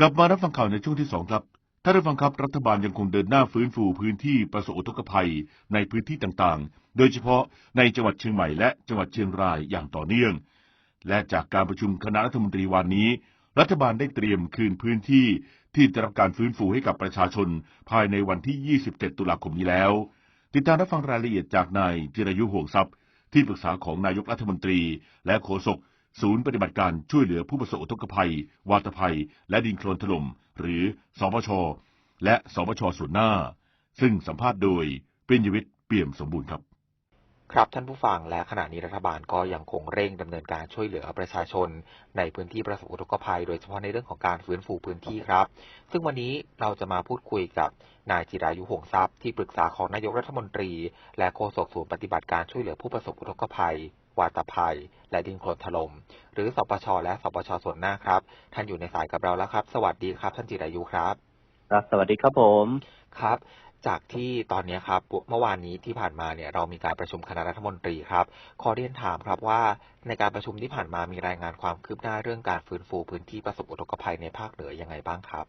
กลับมารับฟังข่าวในช่วงที่สองครับท่านผู้ฟังครับรัฐบาลยังคงเดินหน้าฟื้นฟูพื้นที่ประสบอุทกภัยในพื้นที่ต่างๆ โดยเฉพาะในจังหวัดเชียงใหม่และจังหวัดเชียงรายอย่างต่อเนื่อง และจากการประชุมคณะรัฐมนตรีวันนี้ รัฐบาลได้เตรียมคืนพื้นที่ที่ได้รับการฟื้นฟูให้กับประชาชน ภายในวันที่ 27 ตุลาคมนี้แล้ว ติดตามรับฟังรายละเอียดจากนายจิรยุห่วงทรัพย์ ที่ปรึกษาของนายกรัฐมนตรี และโฆษก ศูนย์ปฏิบัติการช่วยเหลือผู้ประสบอุทกภัย วาตภัย และดินโคลนถล่ม หรือสปช และสปชส่วนหน้า ซึ่งสัมภาษณ์โดยปริญญวิทย์เปี่ยมสมบูรณ์ครับ ครับท่านผู้ฟังและขณะนี้รัฐบาลก็ยังคงเร่งดำเนินการช่วยเหลือประชาชน ในพื้นที่ประสบอุทกภัย โดยเฉพาะในเรื่องของการฟื้นฟูพื้นที่ครับ ซึ่งวันนี้เราจะมาพูดคุยกับนายจิรายุหงทรัพย์ที่ปรึกษาของนายกรัฐมนตรี และโฆษกศูนย์ปฏิบัติการช่วยเหลือผู้ประสบอุทกภัย วาตภัย และดินโคลนถล่มหรือสปชและสปชส่วนหน้าครับ ท่านอยู่ในสายกับเราแล้วครับ สวัสดีครับ ท่านจิรายุครับ ครับ สวัสดีครับผมครับ จากที่ตอนนี้ครับเมื่อวานนี้ที่ผ่านมาเนี่ยเรามีการประชุมคณะรัฐมนตรีครับ ขอเรียนถามครับว่าในการประชุมที่ผ่านมามีรายงานความคืบหน้าเรื่องการฟื้นฟูพื้นที่ประสบอุทกภัยในภาคเหนือยังไงบ้างครับ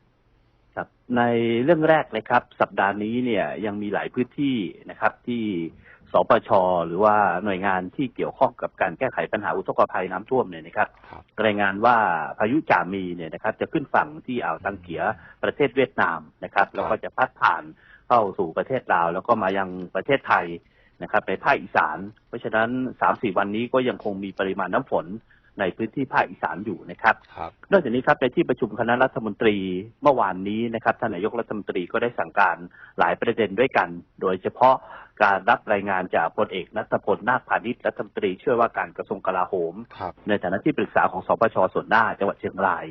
ครับในเรื่องแรกเลยครับ สัปดาห์นี้เนี่ยยังมีหลายพื้นที่นะครับ ที่สปชหรือว่าหน่วยงานที่เกี่ยวข้องกับการแก้ไขปัญหาอุทกภัยน้ำท่วมเนี่ยนะครับครับ รายงานว่าพายุจามีเนี่ยนะครับ จะขึ้นฝั่งที่อ่าวตังเกียประเทศเวียดนามนะครับ แล้วก็จะพัดผ่านเข้าสู่ประเทศลาว แล้วก็มายังประเทศไทยนะครับในภาคอีสาน เพราะฉะนั้นสามสี่วันนี้ก็ยังคงมีปริมาณน้ำฝน ในพื้นที่ภาคอีสานอยู่นะครับครับ นอกจากนี้ครับในที่ประชุมคณะรัฐมนตรีเมื่อวานนี้นะครับท่านนายกรัฐมนตรีก็ได้สั่งการหลายประเด็นด้วยกัน โดยเฉพาะการรับรายงานจากพลเอกนัทพลนาคพาณิชย์รัฐมนตรีช่วยว่าการกระทรวงกลาโหมครับในฐานะที่ปรึกษาของสปชส่วนหน้าจังหวัดเชียงราย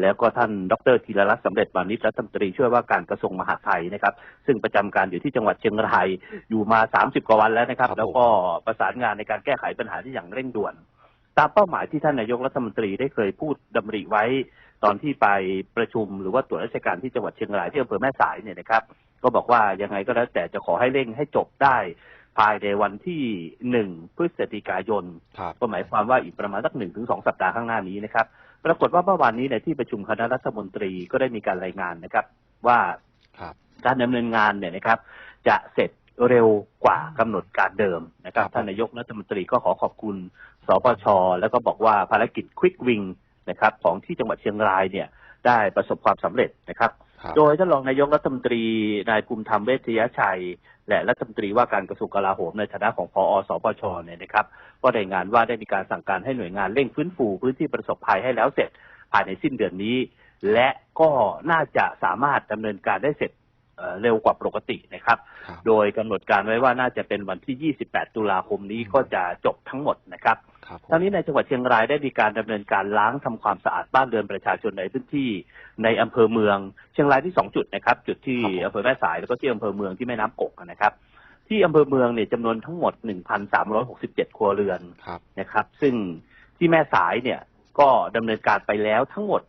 แล้วก็ท่านดรธีรรัตน์สำเร็จวานิชรัฐมนตรีช่วยว่าการกระทรวงมหาดไทยนะครับ ซึ่งประจำการอยู่ที่จังหวัดเชียงรายอยู่มา 30 กว่าวันแล้วนะครับครับผมแล้วก็ประสานงานในการแก้ไขปัญหาที่อย่างเร่งด่วน ตามเป้าหมายที่ท่านนายกรัฐมนตรีได้เคยพูดดำริไว้ ตอนที่ไปประชุมหรือว่าตรวจราชการที่จังหวัดเชียงรายที่อำเภอแม่สายเนี่ยนะครับ ก็บอกว่ายังไงก็แล้วแต่จะขอให้เร่งให้จบได้ภายในวันที่หนึ่งพฤศจิกายนครับก็หมายความว่าอีกประมาณสักหนึ่งถึงสองสัปดาห์ข้างหน้านี้นะครับ ปรากฏว่าเมื่อวานนี้ในที่ประชุมคณะรัฐมนตรีก็ได้มีการรายงานนะครับ ว่าครับการดำเนินงานเนี่ยนะครับ จะเสร็จเร็วกว่ากำหนดการเดิมนะครับครับท่านนายกรัฐมนตรีก็ขอขอบคุณ สปชแล้วก็บอกว่าภารกิจควิกวิงนะครับของที่จังหวัดเชียงรายเนี่ยได้ประสบความสำเร็จนะครับครับ โดยท่านรองนายกรัฐมนตรีนายภูมิธรรมเวชยชัย และรัฐมนตรีว่าการกระทรวงกลาโหมในฐานะของพอสปชเนี่ยนะครับก็ได้งานว่าได้มีการสั่งการให้หน่วยงานเร่งฟื้นฟูพื้นที่ประสบภัยให้แล้วเสร็จภายในสิ้นเดือนนี้ และก็น่าจะสามารถดำเนินการได้เสร็จเอ่อเร็วกว่าปกตินะครับครับโดยกำหนดการไว้ว่าน่าจะเป็นวันที่ 28 ตุลาคมนี้อืมก็จะจบทั้งหมดนะครับ ครับผมทั้งนี้ในจังหวัดเชียงรายได้มีการดำเนินการล้างทำความสะอาดบ้านเรือนประชาชนในพื้นที่ในอำเภอเมือง เชียงรายที่สองจุดนะครับ จุดที่อำเภอแม่สายแล้วก็ที่อำเภอเมืองที่แม่น้ำกกนะครับ ที่อำเภอเมืองเนี่ยจำนวนทั้งหมด 1,367 ครัวเรือนครับนะครับ ซึ่งที่แม่สายเนี่ยก็ดำเนินการไปแล้วทั้งหมด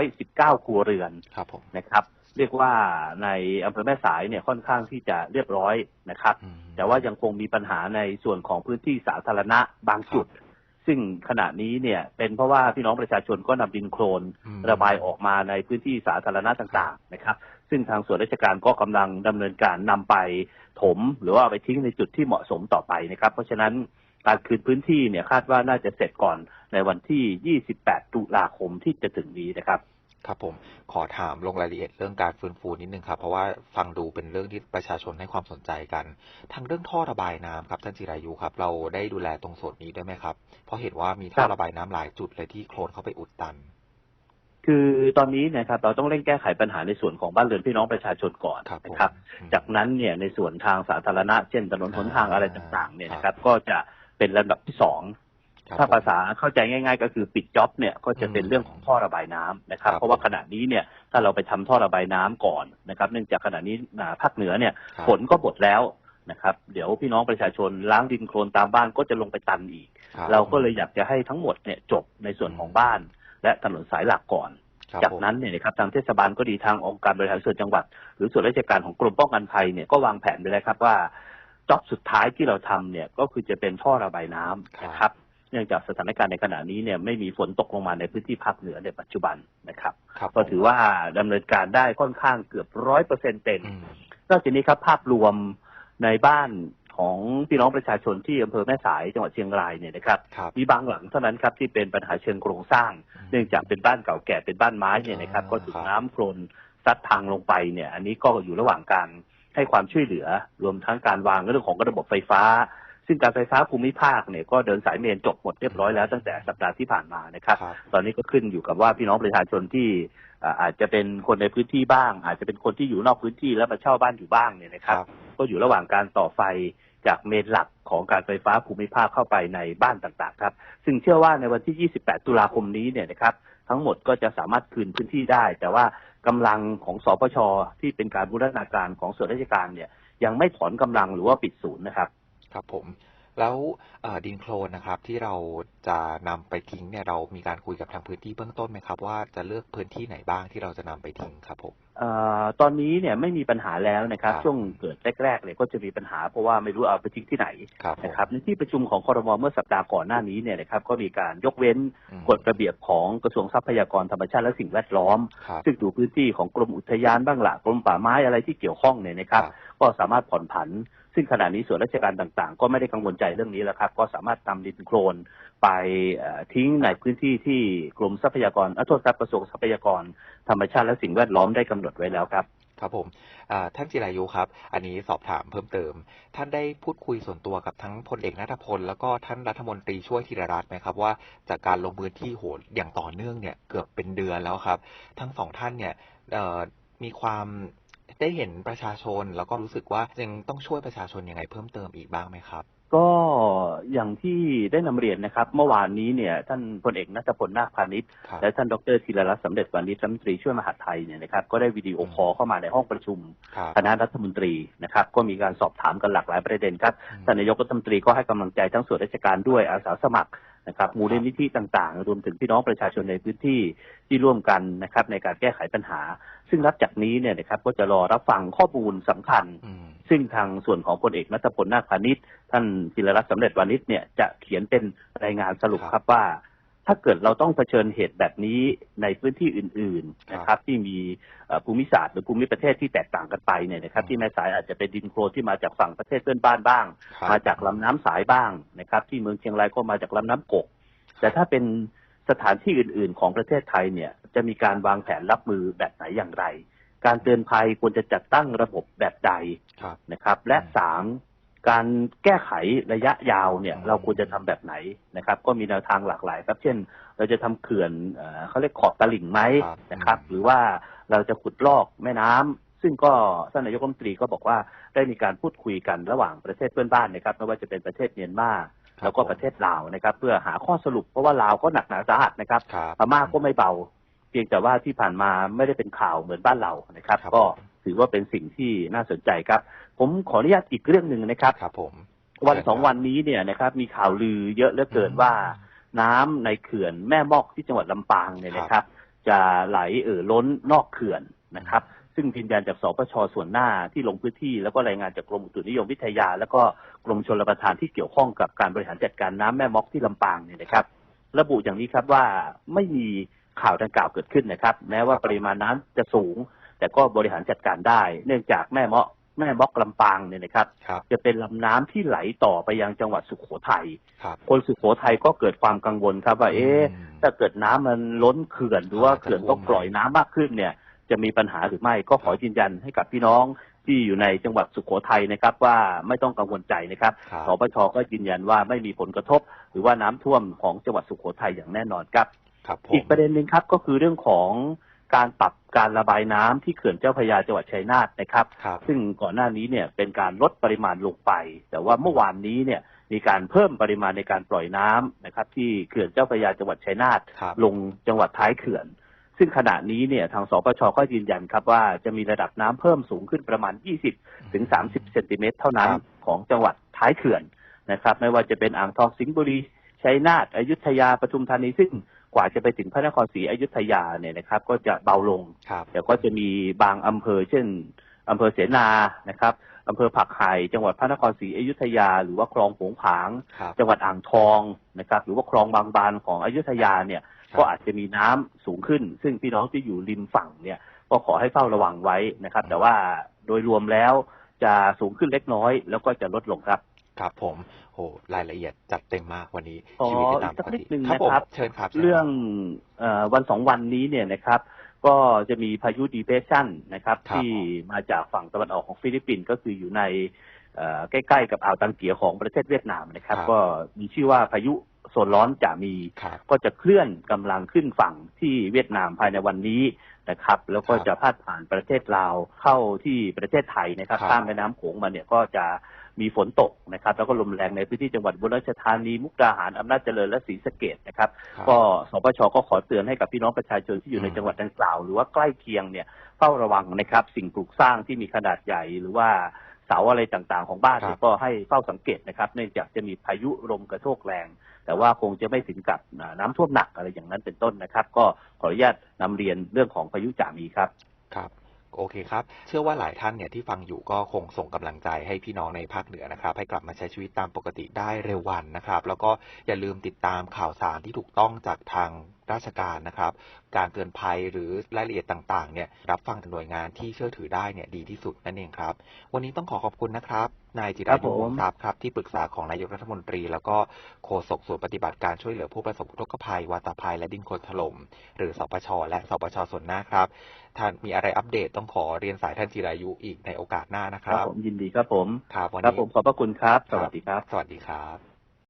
819 ครัวเรือนครับผมนะครับเรียกว่าในอำเภอแม่สายเนี่ยค่อนข้างที่จะเรียบร้อยนะครับอืมแต่ว่ายังคงมีปัญหาในส่วนของพื้นที่สาธารณะบางจุด ซึ่งขณะนี้เนี่ยเป็นเพราะว่าพี่น้องประชาชนก็นำดินโคลนอืมระบายออกมาในพื้นที่สาธารณะต่างๆนะครับ ซึ่งทางส่วนราชการก็กำลังดำเนินการนำไปถม หรือว่าเอาไปทิ้งในจุดที่เหมาะสมต่อไปนะครับ เพราะฉะนั้นการคืนพื้นที่เนี่ยคาดว่าน่าจะเสร็จก่อนในวันที่ 28 ตุลาคมที่จะถึงนี้นะครับ ครับผมขอถามลงรายละเอียดเรื่องการฟื้นฟูนิดนึงครับ เพราะว่าฟังดูเป็นเรื่องที่ประชาชนให้ความสนใจกันทางเรื่องท่อระบายน้ำครับท่านจิรายุครับ เราได้ดูแลตรงส่วนนี้ด้วยไหมครับ เพราะเห็นว่ามีท่อครับระบายน้ำหลายจุดเลยที่โคลนเข้าไปอุดตัน คือตอนนี้นะครับเราต้องเร่งแก้ไขปัญหาในส่วนของบ้านเรือนพี่น้องประชาชนก่อนครับผมนะครับอืมจากนั้นเนี่ยในส่วนทางสาธารณะเช่นถนนหนทางอะไรต่างๆเนี่ยนะครับ ก็จะเป็นลำดับที่สองครับ ถ้าผมภาษาเข้าใจง่าย ๆ ก็คือปิดจ็อบเนี่ยก็จะเป็นอืมเรื่องของท่อระบายน้ำนะครับครับ เพราะว่าขณะนี้เนี่ยถ้าเราไปทำท่อระบายน้ำก่อนนะครับ เนื่องจากขณะนี้อ่าภาคเหนือเนี่ยครับฝนก็หมดแล้วนะครับเดี๋ยวพี่น้องประชาชนล้างดินโคลนตามบ้านก็จะลงไปตันอีกคบเราก็เลยอยากจะให้ทั้งหมดเนี่ยจบในส่วนของบ้าน และถนนสายหลักก่อนครับจากผมนั้นเนี่ยนะครับทางเทศบาลก็ดีทางองค์การบริหารส่วนจังหวัด หรือส่วนราชการของกรมป้องกันภัยเนี่ยก็วางแผนไปแล้วครับว่าจ็อบสุดท้ายที่เราทำเนี่ยก็คือจะเป็นท่อระบายน้ำนะครับ เนื่องจากสถานการณ์ในขณะนี้เนี่ยไม่มีฝนตกลงมาในพื้นที่ภาคเหนือในปัจจุบันนะครับครับก็ถือว่าดำเนินการได้ค่อนข้างเกือบร้อยเปอร์เซ็นเต็มอืมนอกจากนี้ครับภาพรวมในบ้านของพี่น้องประชาชนที่อำเภอแม่สายจังหวัดเชียงรายเนี่ยนะครับครับมีบางหลังเท่านั้นครับที่เป็นปัญหาเชิงโครงสร้าง เนื่องจากเป็นบ้านเก่าแก่เป็นบ้านไม้เนี่ยนะครับอ่าก็ถูครักบน้ำโคลนซัดทางลงไปเนี่ย อันนี้ก็อยู่ระหว่างการให้ความช่วยเหลือ รวมทั้งการวางเรื่องของระบบไฟฟ้า ซึ่งการไฟฟ้าภูมิภาคเนี่ยก็เดินสายเมนจบหมดเรียบร้อยแล้วตั้งแต่สัปดาห์ที่ผ่านมานะครับ ครับ ตอนนี้ก็ขึ้นอยู่กับว่าพี่น้องประชาชนที่อ่าอาจจะเป็นคนในพื้นที่บ้าง อาจจะเป็นคนที่อยู่นอกพื้นที่แล้วมาเช่าบ้านอยู่บ้างเนี่ยนะครับ ก็อยู่ระหว่างการต่อไฟจากเมนหลักของการไฟฟ้าภูมิภาคเข้าไปในบ้านต่างๆครับซึ่งเชื่อว่าในวันที่ 28 ตุลาคมนี้เนี่ยนะครับทั้งหมดก็จะสามารถคืนพื้นที่ได้ แต่ว่ากำลังของสปชที่เป็นการบูรณาการของส่วนราชการเนี่ยยังไม่ถอนกำลังหรือว่าปิดศูนย์นะครับ ครับผมแล้วเอ่อดินโคลนนะครับที่เราจะนำไปทิ้งเนี่ยเรามีการคุยกับทางพื้นที่เบื้องต้นไหมครับ ว่าจะเลือกพื้นที่ไหนบ้างที่เราจะนำไปทิ้งครับผมเออตอนนี้เนี่ยไม่มีปัญหาแล้วนะครับครับช่วงเกิดแรกๆเนี่ยก็จะมีปัญหาเพราะว่าไม่รู้เอาไปทิ้งที่ไหนครับผมนะครับในที่ประชุมของคอรมอเมื่อสัปดาห์ก่อนหน้านี้เนี่ยนะครับก็มีการยกเว้นอืมกฎระเบียบของกระทรวงทรัพยากรธรรมชาติและสิ่งแวดล้อมครับซึ่งดูพื้นที่ของกรมอุทยานบ้างละกรมป่าไม้อะไรที่เกี่ยวข้องเนี่ยนะครับ ก็สามารถผ่อนผัน ซึ่งขณะนี้ส่วนราชการต่างๆ ก็ไม่ได้กังวลใจเรื่องนี้แล้วครับ ก็สามารถนำดินโคลนไปทิ้งในพื้นที่ที่กรมทรัพยากรอะโทษครับกระทรวงทรัพยากรธรรมชาติและสิ่งแวดล้อมได้กำหนดไว้แล้วครับครับผมท่านจิรายุครับ อันนี้สอบถามเพิ่มเติม ท่านได้พูดคุยส่วนตัวกับทั้งพลเอกนัทพล แล้วก็ท่านรัฐมนตรีช่วยธีรรัตน์ไหมครับว่าจากการลงพื้นที่โหดอย่างต่อเนื่องเนี่ยเกือบเป็นเดือนแล้วครับ ทั้งสองท่านเนี่ยมีความ ได้เห็นประชาชนแล้วก็รู้สึกว่ายังต้องช่วยประชาชนยังไงเพิ่มเติมอีกบ้างไหมครับ ก็อย่างที่ได้นำเรียนนะครับ เมื่อวานนี้เนี่ยท่านพลเอกนัทพลนาคพาณิชย์ครับและท่านดรธีรรัตน์สำเร็จวานิชรัฐมนตรีช่วยมหาดไทยเนี่ยนะครับก็ได้วิดีโอคอลเข้ามาในห้องประชุมครับคณะรัฐมนตรีนะครับ ก็มีการสอบถามกันหลากหลายประเด็นครับอืมท่านนายกรัฐมนตรีก็ให้กำลังใจทั้งส่วนราชการด้วยอาสาสมัครนะครับมูลนิธิต่างๆ รวมถึงพี่น้องประชาชนในพื้นที่ที่ร่วมกันนะครับในการแก้ไขปัญหา ซึ่งรับจากนี้เนี่ยนะครับก็จะรอรับฟังข้อมูลสำคัญอืม ซึ่งทางส่วนของพลเอกนัทพลนาคพาณิชย์ท่านธีรรัตน์สำเร็จวานิชเนี่ยจะเขียนเป็นรายงานสรุปครับครับว่า ถ้าเกิดเราต้องเผชิญเหตุแบบนี้ในพื้นที่อื่นๆนะครับ ที่มีเอ่อภูมิศาสตร์หรือภูมิประเทศที่แตกต่างกันไปเนี่ยนะครับอืมที่แม่สายอาจจะเป็นดินโคลนที่มาจากฝั่งประเทศเพื่อนบ้านบ้าง ครับ มาจากลำน้ำสายบ้างนะครับ ที่เมืองเชียงรายก็มาจากลำน้ำกก แต่ถ้าเป็นสถานที่อื่น ๆ ของประเทศไทยเนี่ยจะมีการวางแผนรับมือแบบไหนอย่างไร การเตือนภัยควรจะจัดตั้งระบบแบบใดครับนะครับ และอืมสามการแก้ไขระยะยาวเนี่ยอืมเราควรจะทำแบบไหนนะครับ ก็มีแนวทางหลากหลายครับ เช่น เราจะทำเขื่อนเอ่อเขาเรียกขอบตลิ่งไหมครับนะครับอืมหรือว่าเราจะขุดลอกแม่น้ำซึ่งก็ท่านนายกรัฐมนตรีก็บอกว่าได้มีการพูดคุยกันระหว่างประเทศเพื่อนบ้านนะครับไม่ว่าจะเป็นประเทศเมียนมาครับแล้วก็ประเทศลาวนะครับ เพื่อหาข้อสรุปเพราะว่าลาวก็หนักหนาสาหัสนะครับครับพม่าก็ไม่เบา เพียงแต่ว่าที่ผ่านมาไม่ได้เป็นข่าวเหมือนบ้านเรานะครับ ครับ ก็ถือว่าเป็นสิ่งที่น่าสนใจครับ ผมขออนุญาตอีกเรื่องหนึ่งนะครับ ครับผมวันเชิญสองครับวันนี้เนี่ยนะครับมีข่าวลือเยอะเหลือเกินว่า น้ำในเขื่อนแม่มอกที่จังหวัดลำปางเนี่ยนะครับ จะไหลเอ่อล้นนอกเขื่อนนะครับ ซึ่งยืนยันจากสปชส่วนหน้าที่ลงพื้นที่ แล้วก็รายงานจากกรมอุตุนิยมวิทยา แล้วก็กรมชลประทานที่เกี่ยวข้องกับการบริหารจัดการน้ำแม่มอกที่ลำปางเนี่ยนะครับ ระบุอย่างนี้ครับว่าไม่มี ข่าวดังกล่าวเกิดขึ้นนะครับ แม้ว่าปริมาณน้ำจะสูง แต่ก็บริหารจัดการได้ เนื่องจากแม่เมาะแม่มอกลำปางเนี่ยนะครับครับจะเป็นลำน้ำที่ไหลต่อไปยังจังหวัดสุขโขทัยครับคนสุขโขทัยก็เกิดความกังวลครับว่า เอ๊ะอืมถ้าเกิดน้ำมันล้นเขื่อนหรือว่าอ่าเขื่อนจะท่วมต้องปล่อยน้ำมากขึ้นเนี่ย จะมีปัญหาหรือไม่ก็ขอยืนยันให้กับพี่น้องที่อยู่ในจังหวัดสุขโขทัยนะครับ ว่าไม่ต้องกังวลใจนะครับครับสปชก็ยืนยันว่าไม่มีผลกระทบ หรือว่าน้ำท่วมของจังหวัดสุขโขทัยอย่างแน่นอนครับครับผม อีกประเด็นหนึ่งครับก็คือเรื่องของการปรับการระบายน้ำที่เขื่อนเจ้าพระยาจังหวัดชัยนาทนะครับครับซึ่งก่อนหน้านี้เนี่ยเป็นการลดปริมาณลงไป แต่ว่าเมื่อวานนี้เนี่ยมีการเพิ่มปริมาณในการปล่อยน้ำนะครับ ที่เขื่อนเจ้าพระยาจังหวัดชัยนาทครับลงจังหวัดท้ายเขื่อน ซึ่งขณะนี้เนี่ยทางสปชก็ยืนยันครับว่าจะมีระดับน้ำเพิ่มสูงขึ้นประมาณ 20 ถึง 30 เซนติเมตรเท่านั้นครับของจังหวัดท้ายเขื่อนนะครับ ไม่ว่าจะเป็นอ่างทองสิงห์บุรีชัยนาทอยุธยาปทุมธานีซึ่ง กว่าจะไปถึงพระนครศรีอยุธยาเนี่ยนะครับ ก็จะเบาลงครับแต่ก็จะมีบางอำเภอ เช่นอำเภอเสนานะครับอำเภอผักไห่จังหวัดพระนครศรีอยุธยา หรือว่าคลองโผงผางครับจังหวัดอ่างทองนะครับ หรือว่าคลองบางบานของอยุธยาเนี่ยครับก็อาจจะมีน้ำสูงขึ้น ซึ่งพี่น้องที่อยู่ริมฝั่งเนี่ย ก็ขอให้เฝ้าระวังไว้นะครับ แต่ว่าโดยรวมแล้วจะสูงขึ้นเล็กน้อย แล้วก็จะลดลงครับ ครับผมโหรายละเอียดจัดเต็มมากวันนี้ขอชีวิตติดตามอีกสัปกกนิติดนึงครับผมนะครับเชิญครับชิญคบเรื่องเออวันสองวันนี้เนี่ยนะครับ ก็จะมีพายุดีเพรสชันนะครับครับ ที่มาจากฝั่งตะวันออกของฟิลิปปินส์ก็คืออยู่ในเอ่อใกล้ ๆ กับอ่าวตังเกียของประเทศเวียดนามนะครับ ก็มีชื่อว่าพายุ โซนร้อนจะมีครับก็จะเคลื่อนกำลังขึ้นฝั่งที่เวียดนามภายในวันนี้นะครับ แล้วก็ครับจะพาดผ่านประเทศลาวเข้าที่ประเทศไทยนะครับครับข้ามแม่น้ำโขงมาเนี่ยก็จะมีฝนตกนะครับ แล้วก็ลมแรงในพื้นที่จังหวัดบุรีรัมย์ธานีมุกดาหารอำนาจเจริญและศรีสะเกดนะครับครับก็สปชก็ขอเตือนให้กับพี่น้องประชาชนที่อยู่ในอืมจังหวัดดังกล่าว หรือว่าใกล้เคียงเนี่ยเฝ้าระวังนะครับ สิ่งปลูกสร้างที่มีขนาดใหญ่หรือว่าเสาอะไรต่างๆ ของบ้านเนี่ยก็ให้เฝ้าสังเกตนะครับ เนื่องจากจะมีพายุลมกระโชกแรง แต่ว่าคงจะไม่ถึงกับน้ำท่วมหนักอะไรอย่างนั้นเป็นต้นนะครับ ก็ขออนุญาตนำเรียนเรื่องของพายุจามีครับครับโอเคครับ เชื่อว่าหลายท่านเนี่ยที่ฟังอยู่ก็คงส่งกำลังใจให้พี่น้องในภาคเหนือนะครับ ให้กลับมาใช้ชีวิตตามปกติได้เร็ววันนะครับ แล้วก็อย่าลืมติดตามข่าวสารที่ถูกต้องจากทางราชการนะครับ การเตือนภัยหรือรายละเอียดต่างๆเนี่ยรับฟังจากหน่วยงานที่เชื่อถือได้เนี่ยดีที่สุดนั่นเองครับ วันนี้ต้องขอขอบคุณนะครับนายจิราครับยุผมวงศ์ทรัพย์ครับที่ปรึกษาของนายกรัฐมนตรี แล้วก็โฆษกส่วนปฏิบัติการช่วยเหลือผู้ประสบอุทกภัยวาตภัยและดินโคลนถล่มหรือสปช และสปชส่วนหน้าครับท่านมีอะไรอัปเดตต้องขอเรียนสายท่านจิรายุอีกในโอกาสหน้านะคครับรับผมยินดีครับผมครับวันครับนี้ผมขอบพระคุณครับ สวัสดีครับ สวัสดีครับ